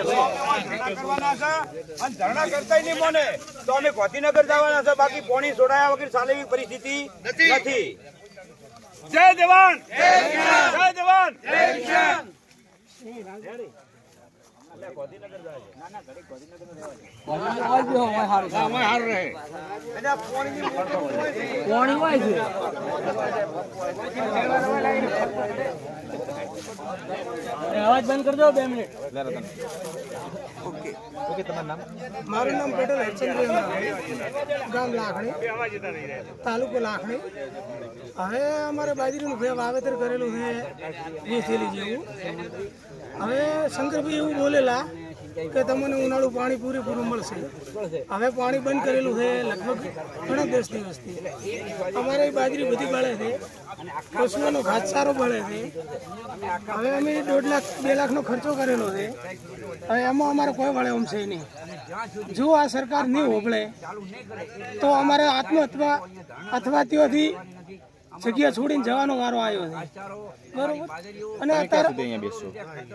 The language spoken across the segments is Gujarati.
કરવાના છે અને ધરણા કરતાય નહીં મોને તો અમે ગાંધીનગર જવાના. છે બાકી પોણી છોડાયા વગર ચાલે એવી પરિસ્થિતિ નથી જય જવાન. જય જવાન. અને આ પોણીની મોટી હોય છે. અવાજ બંધ કરજો બે મિનિટ મારું નામ પટેલ હરચંદ્ર ગામ લાખણી તાલુકો લાખણી. હવે અમારે બાજરીનું વાવેતર કરેલું છે વીસ જેવું. હવે શંકરભાઈ એવું બોલેલા કે તમને ઉનાળું પાણી પૂરેપૂરું મળશે. હવે પાણી બંધ કરેલું છે લગભગ ઘણા દસ દિવસથી. અમારે બાજરી બધી બળે છે. પશુઓનો ઘાસચારો બળે છે. હવે અમે દોઢ લાખ, બે લાખનો ખર્ચો કરેલો છે. હવે એમાં અમારે કોઈ વળે એમ નહીં. જો આ સરકાર નહીં હોબળે તો અમારે આત્મહત્યા અથવા ત્યાંથી જગ્યા છોડીને જવાનો વારો આવ્યો છે. બરોબર? અને અત્યારે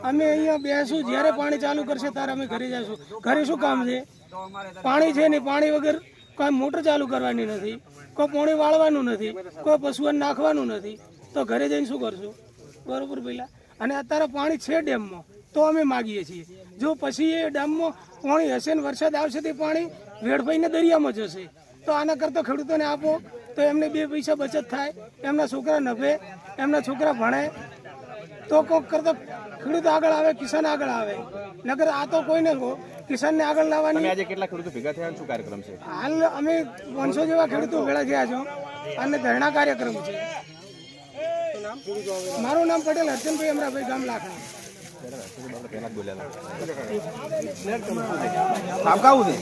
અમે અહીંયા બેસું જ્યારે પાણી ચાલુ કરશે ત્યારે અમે ઘરે જઈશું. ઘરે શું કામ છે? પાણી છે નહીં પાણી વગર કોઈ મોટર ચાલુ કરવાની નથી કોઈ પાણી વાળવાનું નથી કોઈ પશુઓને નાખવાનું નથી તો ઘરે જઈને શું કરશું? બરોબર પેલા અને અત્યારે પાણી છે ડેમમાં તો અમે માગીએ છીએ. જો પછી એ ડેમમાં પાણી હશે ને વરસાદ આવશે તે પાણી વેડફાઈને દરિયામાં જશે. તો આના કરતાં ખેડૂતોને આપો. તો એમને બે પૈસા બચત થાય. એમના છોકરા નભે એમના છોકરા ભણે. તો કોક કરતો ખેડૂત આગળ આવે કિસાન આગળ આવે. નગર આ તો કોઈને કહો કિસાનને આગળ લાવવાની આજે કેટલા ખેડૂતો ભેગા થયા શું કાર્યક્રમ છે? હાલ અમે પાંચસો જેવા ખેડૂતો ભેગા થયા છો અને ધરણા કાર્યક્રમ છે. મારું નામ પટેલ હરચંદભાઈ અમરાભાઈ ગામ લાખણી. ઝાપકાવું છે?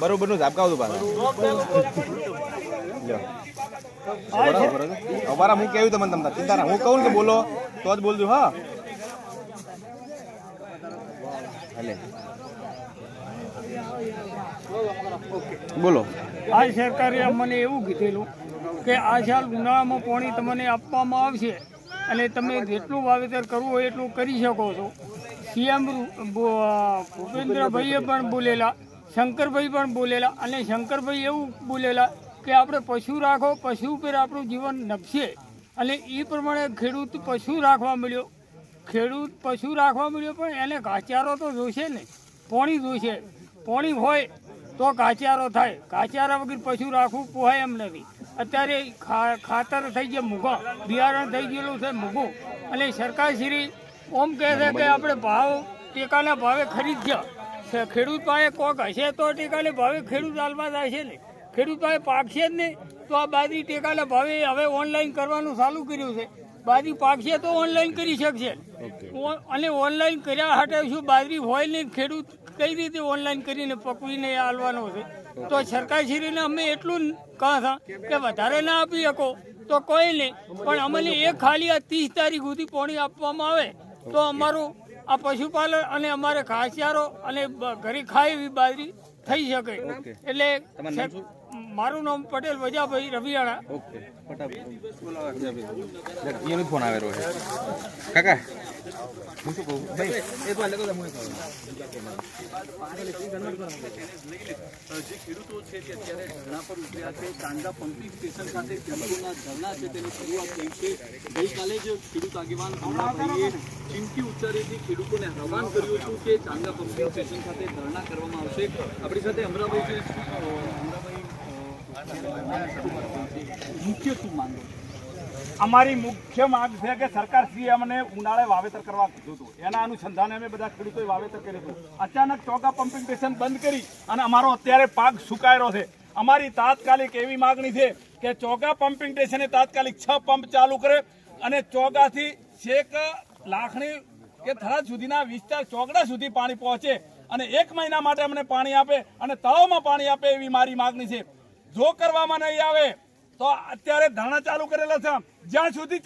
બરોબરનું ઝાપકાવું પાછું. અમારા હું કેવું તમને તમને. ચિંતા હું કહું કે બોલો, તો જ બોલજો, હા? હાલે. બોલો. આ સરકારે મને એવું કીધેલું કે આ સાલ ઉનાળામાં પાણી તમને આપવામાં આવશે. અને તમે જેટલું વાવેતર કરવું હોય એટલું કરી શકો છો. સીએમ ભૂપેન્દ્રભાઈએ પણ બોલેલા, શંકરભાઈ પણ બોલેલા અને શંકરભાઈ એવું બોલેલા કે આપણે પશુ રાખો, પશુ ઉપર આપણું જીવન નભશે અને એ પ્રમાણે ખેડૂત પશુ રાખવા મળ્યો. ખેડૂત પશુ રાખવા મળ્યો પણ એને ઘાસચારો તો જોશે ને. પોણી જોશે. પોણી હોય તો ઘાસચારો થાય. ઘાસચારા વગર પશુ રાખવું પોહાય એમ નથી. અત્યારે ખા- ખાતર થઈ ગયા મૂઘા બિયારણ થઈ ગયેલું છે મૂઘું અને સરકારશ્રી ઓમ કહે છે કે આપણે ભાવ ટેકાના ભાવે ખરીદ્યા ખેડૂત પાસે કોક હશે તો ટેકાના ભાવે ખેડૂત હાલમાં જાય છે ને. ખેડૂત પાસે પાકશે જ નહીં તો આ બાજરી ટેકાના ભાવે હવે ઓનલાઈન કરવાનું ચાલુ કર્યું છે. બાજરી પાકશે તો ઓનલાઈન કરી શકશે. અને ઓનલાઈન કર્યા હાટે શું બાજરી હોય નહીં ખેડૂત કઈ રીતે ઓનલાઈન કરીને પકવીને હાલવાનો છે? તો સરકારશ્રીને અમે એટલું કહા કે વધારે ના આપી શકો. તો કોઈ નહીં. પણ અમને એક ખાલી આ ત્રીસ તારીખ સુધી પોણી આપવામાં આવે તો અમારું આ પશુપાલન અને અમારે ઘાસિયારો અને ઘરે ખાય એવી બાજરી થઈ શકે. એટલે મારું નામ પટેલ વજાભાઈ રવિયાણા. ફોન આવેલો છે. કાકા હું શું કહું? એ જે ખેડૂતો છે તે અત્યારે ધરણા પર ઉતર્યા છે, ચાંદા પંપિંગ સ્ટેશન ખાતે ખેડૂતોના ધરણા છે, તેની શરૂઆત થઈ છે. ગઈકાલે જ ખેડૂત આગેવાન અમરાભાઈએ ચીમકી ઉચ્ચારીથી ખેડૂતોને આહવાન કર્યું હતું કે ચાંદા પંપિંગ સ્ટેશન ખાતે ધરણા કરવામાં આવશે. આપણી સાથે અમરાભાઈ છે. અમરાભાઈ મુખ્ય શું માંગો છો? અમારી મુખ્ય માંગ છે કે સરકારશ્રીએ અમને ઉનાળે વાવેતર કરવા કીધું હતું. એના અનુસંધાને અમે બધા ખેડૂતોએ વાવેતર કર્યું હતું. અચાનક ચોકા પમ્પિંગ સ્ટેશન બંધ કરી અને અમારો અત્યારે પાક સુકાયેલો છે. અમારી તાત્કાલિક એવી માગણી છે કે ચોગા પમ્પિંગ સ્ટેશને તાત્કાલિક છ પંપ ચાલુ કરે અને ચોગાથી છેક લાખણી કે થરાદ સુધીના વિસ્તાર ચોકડા સુધી પાણી પહોંચે અને એક મહિના માટે અમને પાણી આપે અને તળાવમાં પાણી આપે એવી મારી માગણી છે. જો કરવામાં નહીં આવે તો અત્યારે ધરણા ચાલુ કરેલા છે જ્યાં સુધી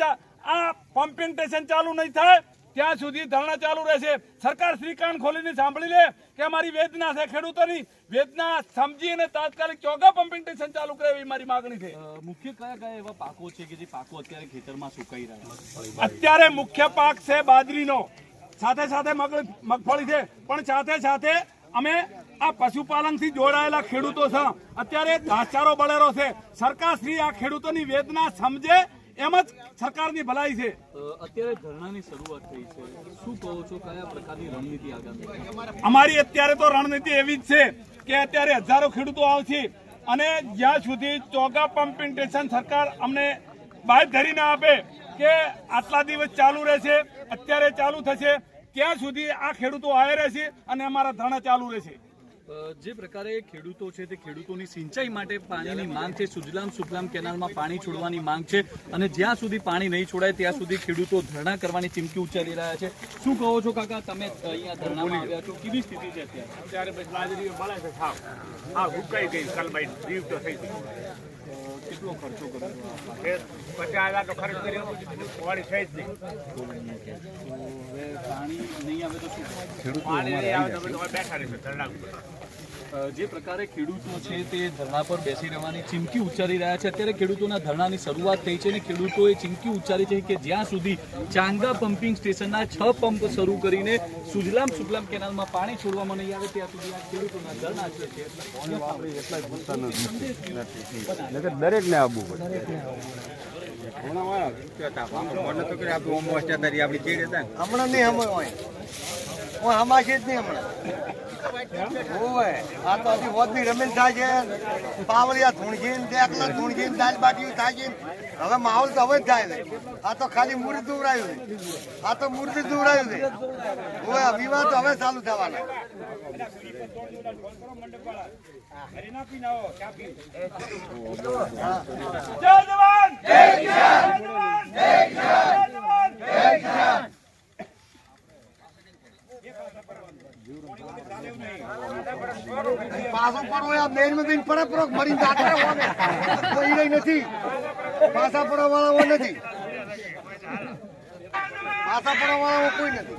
આ પમ્પિંગ સ્ટેશન ચાલુ નહીં થાય ત્યાં સુધી ધરણા ચાલુ રહેશે. સરકાર શ્રી ખોલીને સાંભળી લે કે અમારી વેદના છે ખેડૂતોની. વેદના સમજી અને તાત્કાલિક ચોગા પમ્પિંગ સ્ટેશન ચાલુ કરે એવી મારી માગણી છે. મુખ્ય કયા કયા એવા પાકો છે કે જે પાકો અત્યારે ખેતરમાં સુકાઈ રહ્યા અત્યારે મુખ્ય પાક છે બાજરીનો. સાથે સાથે મગ- મગફળી છે. પણ સાથે સાથે અમે આ પશુપાલનથી જોડાયેલા ખેડૂતો છે. અત્યારે ઘાસચારો બળેરો છે. સરકાર શ્રી આ ખેડૂતોની વેદના સમજે એમ જ સરકારની ભલાઈ છે. અત્યારે ધરણાની શરૂઆત થઈ છે. શું કહો છો? કયા પ્રકારની રણનીતિ આગામી અમારી અત્યારે તો રણનીતિ એવી જ છે કે અત્યારે હજારો ખેડૂતો આવશે અને જ્યાં સુધી ચોગા પમ્પિંગ સ્ટેશન સરકાર અમને બાદ ધરી ના આપે કે આટલા દિવસ ચાલુ રહેશે અત્યારે ચાલુ થશે ત્યાં સુધી આ ખેડૂતો આવે રહેશે અને અમારા ધરણા ચાલુ રહેશે. જે પ્રકારે ખેડૂતો છે તે ખેડૂતોની સિંચાઈ માટે પાણીની માંગ છે, સુજલામ સુફલામ કેનાલમાં પાણી છોડવાની માંગ છે અને જ્યાં સુધી પાણી નહીં છોડાય ત્યાં સુધી ખેડૂતો ધરણા કરવાની ચીમકી ઉચ્ચારી રહ્યા છે. શું કહો છો કાકા? તમે અહીંયા ધરણામાં આવ્યા છો. કેવી સ્થિતિ છે અત્યારે? બાજરી મળે છે સાવ હા હુકાઈ ગઈ કલબાઈ જીવ તો થઈ ગઈ. કેટલો ખર્ચો કર્યો? પચાસ હજાર તો ખર્ચ કર્યો. વાળી થઈ જ નહીં પાણી નહીં આવે તો શું? પાણી નહીં આવે તો અમે તો બેઠા રહેશે ધરણા જે પ્રકારે ખેડૂતો છે તે ધરણા પર બેસી રહેવાની ચીમકી ઉચ્ચારી રહ્યા છે. અત્યારે ખેડૂતોના ધરણાની શરૂઆત થઈ છે અને ખેડૂતોએ ચીમકી ઉચ્ચારી છે કે જ્યાં સુધી ચાંગા પમ્પિંગ સ્ટેશનના છ પંપ શરૂ કરીને સુજલામ સુજલામ કેનાલમાં પાણી છોડવામાં નહીં આવે ત્યાં સુધી આ ખેડૂતોના ધરણા છે. તે દરેક ને આવવું પડે. હમણાં નહીં હમણાં હોય. હું હમાશે જ નહીં હમણાં. ઓય આ તો હજી હોદની રમેલ થાય છે. પાવડિયા ધૂણગી ને એકલા ધૂણગી ને દાલ બાટી થાય છે હવે માહોલ તો હવે જ થાય છે. આ તો ખાલી મૂર્તિ દુવરાયું છે. આ તો મૂર્તિ દુવરાયું છે. ઓય વિવાહ તો હવે ચાલુ થવાના. જય જવાન! જય જવાન જય જવાન! જય જવાન પાછો પડો આ માં જઈને પડે પડો મરી દાખલા નથી. પાછા પડવા વાળા નથી. પાછા પડવા વાળા કોઈ નથી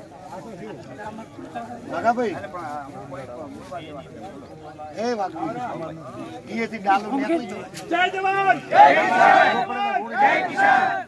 વાઘ એ થી ડાલો નીકળી ગયો જય જવાન! જય કિસાન! જય કિસાન.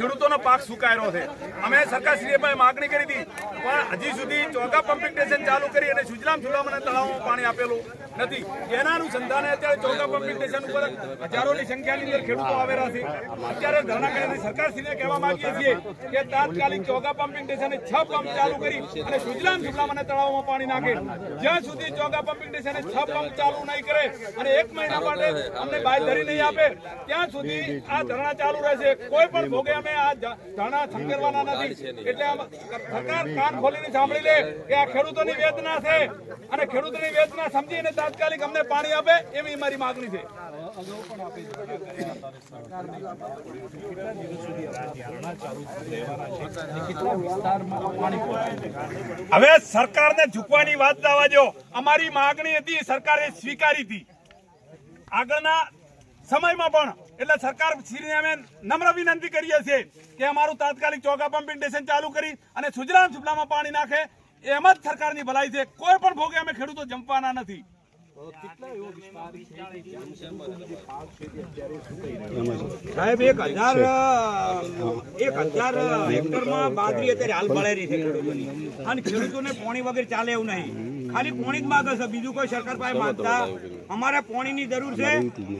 ખેડૂતોનો પાક સુકાયેલો છે. અમે સરકારશ્રીએ પણ માગણી કરી હતી. પણ હજી સુધી ચોગા પમ્પિંગ સ્ટેશન ચાલુ કરી અને સુજલામ સુલામ અને તળાવમાં પાણી આપેલું. નથી. એના અનુસંધાને અત્યારે ચોગા પમ્પિંગ સ્ટેશન ઉપર હજારોની સંખ્યાની અંદર ખેડૂતો આવેલા છે. અત્યારે ધરણા કરીને સરકારશ્રીને કહેવા માંગીએ છીએ કે તાત્કાલિક ચોગા પંપિંગ સ્ટેશને છ પંપ ચાલુ કરી અને સુજલામ સુજલામ અને તળાવમાં પાણી નાખે. જ્યાં સુધી ચોગા પંપિંગ સ્ટેશને છ પંપ ચાલુ નહીં કરે અને એક મહિના માટે અમને બાયધરી નહીં આપે, ત્યાં સુધી આ ધરણા ચાલુ રહેશે. કોઈ પણ ભોગે અમે આ ધરણા સંકેરવાના નથી. એટલે સરકાર કાન ખોલીને સાંભળી લે કે આ ખેડૂતોની વેદના છે અને ખેડૂતોની વેદના સમજીને તાત્કાલિક અમને પાણી આપે એવી મારી માગણી છે. હવે સરકારને ઝૂકવાની વાત દો. અમારી માગણી હતી, સરકારે સ્વીકારી હતી. આગળના સમયમાં પણ, એટલે સરકાર શ્રીને અમે નમ્ર વિનંતી કરીએ છીએ કે અમારું તાત્કાલિક ચોગા પંપિંગ સ્ટેશન ચાલુ કરી અને સુજરામ સુપલામાં પાણી નાખે. એમ જ સરકારની ભલાઈ છે. કોઈ પણ ભોગે અમે ખેડૂતો જંપવાના નથી. સાહેબ એક હજાર એક હજાર હેક્ટરમાં બાજરી અત્યારે હાલ બળેરી છે ખેડૂતોની. અને ખેડૂતોને પોણી વગર ચાલે એવું નહીં. ખાલી પોણી જ માગે છે. બીજું કોઈ સરકાર પાસે માંગતા અમારે પોણીની જરૂર છે.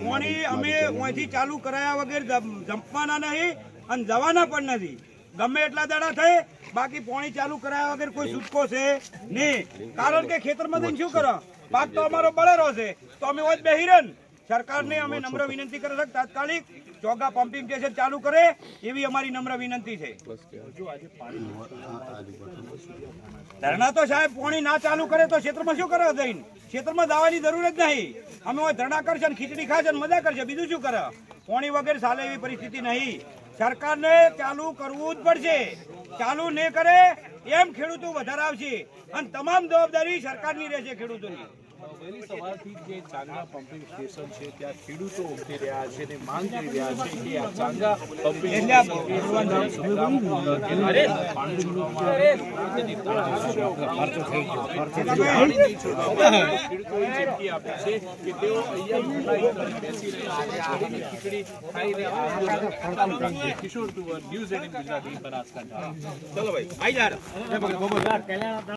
પોણી અમે અહીંથી ચાલુ કરાયા વગર જમવાના જંપવાના નહીં અને જવાના પણ નથી. ગમે એટલા દાડા થાય બાકી પોણી ચાલુ કરાયા વગર કોઈ છૂટકો છે નહીં. કારણ કે ખેતરમાં જઈને શું કરો? પાક તો અમારો બળેરો છે. તો અમે હોય બે રહે ને. સરકારને અમે નમ્ર વિનંતી કરે છે તાત્કાલિક ચોગા પમ્પિંગ સ્ટેશન ચાલુ કરે એવી અમારી નમ્ર વિનંતી છે. ધરણા તો સાહેબ પાણી ના ચાલુ કરે તો ક્ષેત્રમાં શું કરે જઈને? ક્ષેત્રમાં જવાની જરૂર જ નહીં. અમે હોય ધરણા કરશે ને ખીચડી ખાશે ને મજા કરશે. બીજું શું કરે? પાણી વગર ચાલે એવી પરિસ્થિતિ નહીં. સરકારને ચાલુ કરવું જ પડશે. ચાલુ નહીં કરે એમ ખેડૂતો વધારે આવશે. અને તમામ જવાબદારી સરકારની રહેશે ખેડૂતોની. વહેલી સવારથી જે ચાંગા પમ્પિંગ સ્ટેશન છે ત્યાં ખેડૂતો ઉમટી રહ્યા છે અને માંગ કરી રહ્યા છે કે આ ચાંગા પમ્પિંગ આવે આવે. ખેડૂતોએ ચીમકી આપી છે કે તેઓ અહીંયા બેસી રહ્યા છે કિશોર તુવર ન્યૂઝ એટીન ગુજરાતી બનાસકાંઠા ચલો ભાઈ આઈ જા